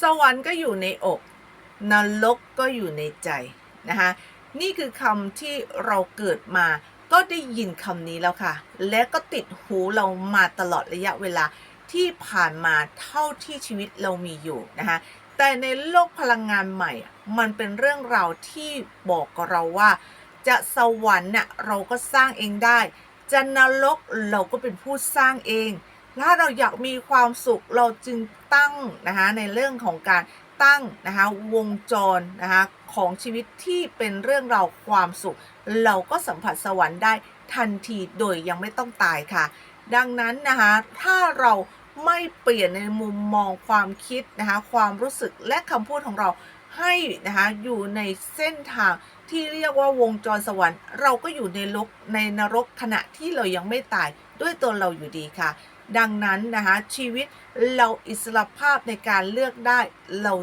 สวรรค์ก็อยู่ในอก นรกก็อยู่ในใจนะคะนี่คือคำที่เราเกิดมาก็ได้ยินคำนี้แล้วค่ะ และก็ติดหูเรามาตลอดระยะเวลาที่ผ่านมาเท่าที่ชีวิตเรามีอยู่นะคะแต่ในโลกพลังงานใหม่ มันเป็นเรื่องราวที่บอกกับเราว่า จะสวรรค์เน่ะเราก็สร้างเองได้ จะนรกเราก็เป็นผู้สร้างเอง ถ้าเราอยากมีความสุขเราจึงตั้งนะคะในเรื่องของการตั้งนะคะวงจรนะคะของชีวิตที่เป็นเรื่องราวความสุข เราก็สัมผัสสวรรค์ได้ทันทีโดยยังไม่ต้องตายค่ะ ดังนั้นนะคะถ้าเรา ไม่เปลี่ยนในมุมมองความคิดนะคะความรู้สึกและคำพูดของเราให้นะคะอยู่ในเส้นทางที่เรียกว่าวงจรสวรรค์ เราก็อยู่ในลกในนรกขณะที่เรายังไม่ตายด้วยตัวเราอยู่ดีค่ะ ดังนั้นนะคะชีวิตเราอิสระภาพในการเลือกได้เรา